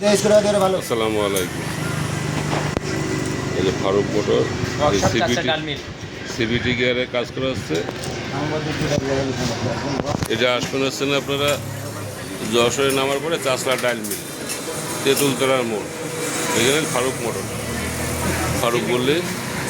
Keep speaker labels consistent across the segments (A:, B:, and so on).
A: আসসালামু আলাইকুম। এই যে ফারুক মোটর সিবিটি গিয়ারে কাজ করা হচ্ছে। এটা আসবেন হচ্ছেন আপনারা যশোরে নামার পরে চাষলা ডাইল মিল তেঁতুলতলার মোড়। এখানে ফারুক মোটর। ফারুক বললে?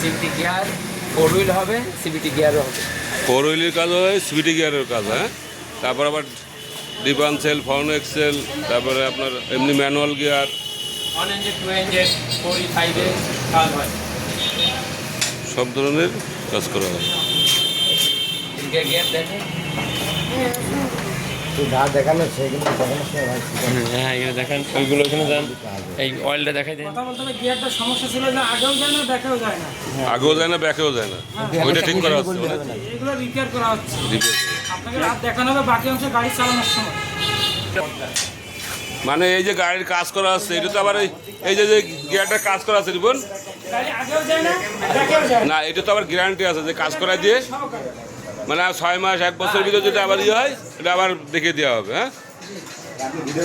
B: সিবিটি গিয়ার ফোর হুইল হবে সিবিটি গিয়ারও হবে।
A: ফোর হুইলের কাজ হয় সিবিটি গিয়ারের কাজ হ্যাঁ? তারপর আবার ডিপান সেল ফর্ন এক্সেল তারপরে আপনার এমনি ম্যানুয়াল গিয়ার
B: হয়।
A: সব ধরনের কাজ করা হয়।
B: হ্যাঁ এখানে দেখেন ওইগুলো এখানে এই অয়েলটা দেখাই দেন।
C: কথা বলতে হবে গিয়ারটা সমস্যা ছিল যে আগেও যায় না দেখাও যায় না।
A: আগেও যায় না ব্যাকেও যায় না। ওইটা ঠিক করা হচ্ছে।
C: রিপেয়ার করা হচ্ছে। রাত দেখানো হবে বাকি অংশ গাড়ি চালানোর সময়।
A: মানে এই যে গাড়ির কাজ করা আছে এটা তো আবার এই এই যে যে গিয়ারটা কাজ করা আছে
C: যায় না
A: এটা তো আবার গ্যারান্টি আছে যে কাজ করা দিয়ে। মানে ছয় মাস এক বছর ভিতরে যদি আবার ইয়ে হয় এটা আবার দেখে দেওয়া হবে হ্যাঁ?
D: আপনি ভিডিও